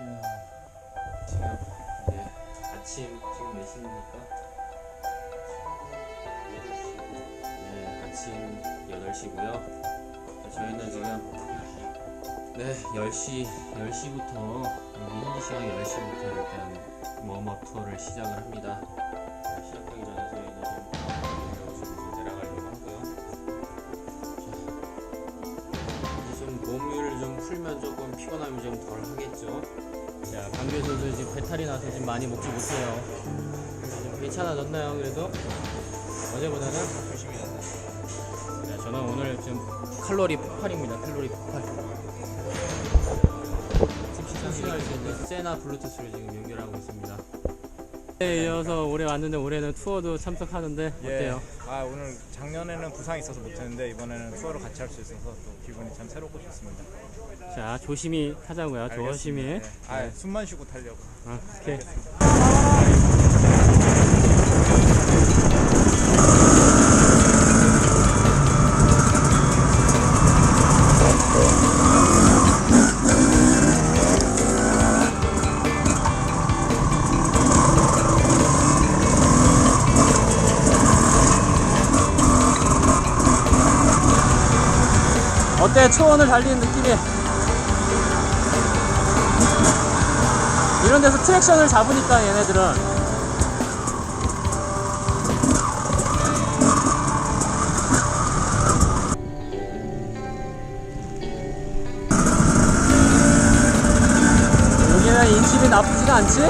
지금 이제 아침 지금 몇 시입니까? 네, 아침 8시고요. 저희는 지금 네, 10시 10시부터 여기 현지 시간 10시부터 일단 웜업 투어를 시작을 합니다. 네, 시작하기 전에 저희는 지금 몸을 좀 풀면 조금 피곤함이 좀 덜 하겠죠. 자, 강규 선수 지금 배탈이 나서 지금 많이 먹지 못해요. 좀 괜찮아졌나요? 그래도 어제보다는 조심히 네, 저는 오늘 좀 칼로리 폭발입니다. 칼로리 폭발. 지금 시청 시간을 세나 블루투스를 지금 연결하고 있습니다. 네, 이어서 올해 왔는데 올해는 투어도 참석하는데 어때요? 예. 아 오늘 작년에는 부상이 있어서 못했는데 이번에는 투어를 같이 할 수 있어서 또 기분이 참 새롭고 좋습니다. 자, 조심히 타자고요. 조심히. 알겠습니다. 네. 아 숨만 쉬고 타려고. 아, 오케이. 어때? 초원을 달리는 느낌이? 이런 데서 트랙션을 잡으니까 얘네들은 여기는 인심이 나쁘지가 않지?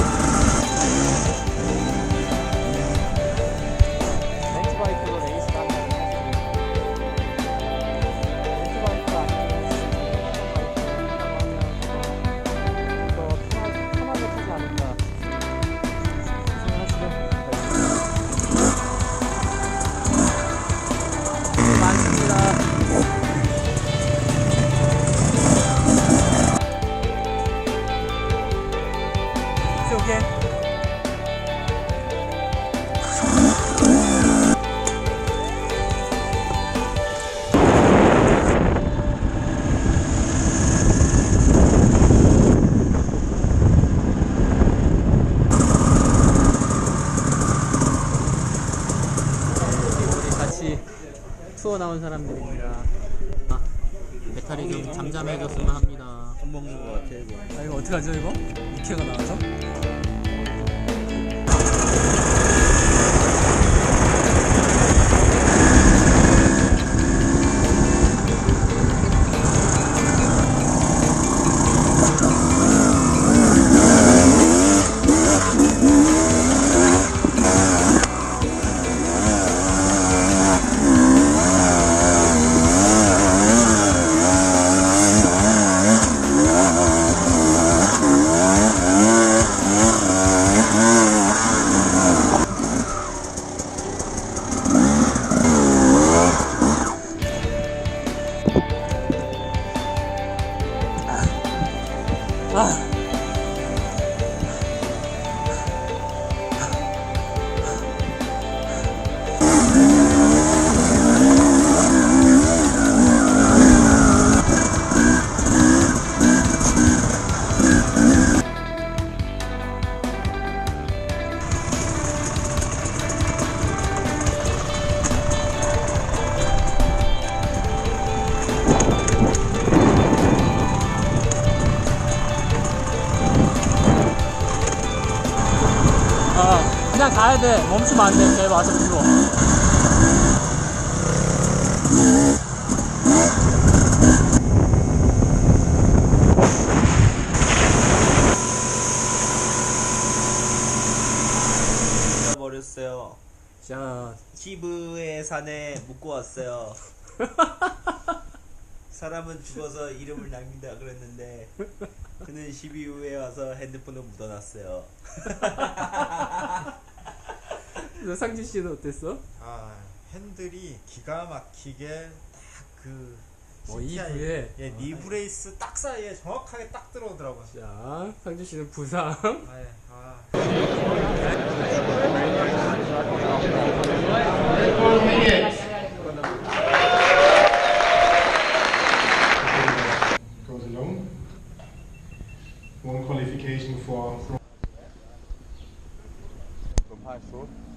우리 같이 투어 나온 사람들입니다. 아, 배탈이 좀 잠잠해졌으면 합니다. 안 먹는 것 같아 이거. 아 이거 어떡하죠 이거? 육회가 나와서? 아 그냥 가야 돼. 멈추면 안 돼. 걔 와서 불러. 버렸어요. 자, 키브의 산에 묻고 왔어요. 사람은 죽어서 이름을 남긴다 그랬는데 그는 12후에 와서 핸드폰을 묻어놨어요. 상진 씨는 어땠어? 아 핸들이 기가 막히게 딱그 어, 이 부에. 예, 니 브레이스 딱 사이에 정확하게 딱 들어오더라고요. 자, 상진 씨는 부상. 아, 예. 아. high shore.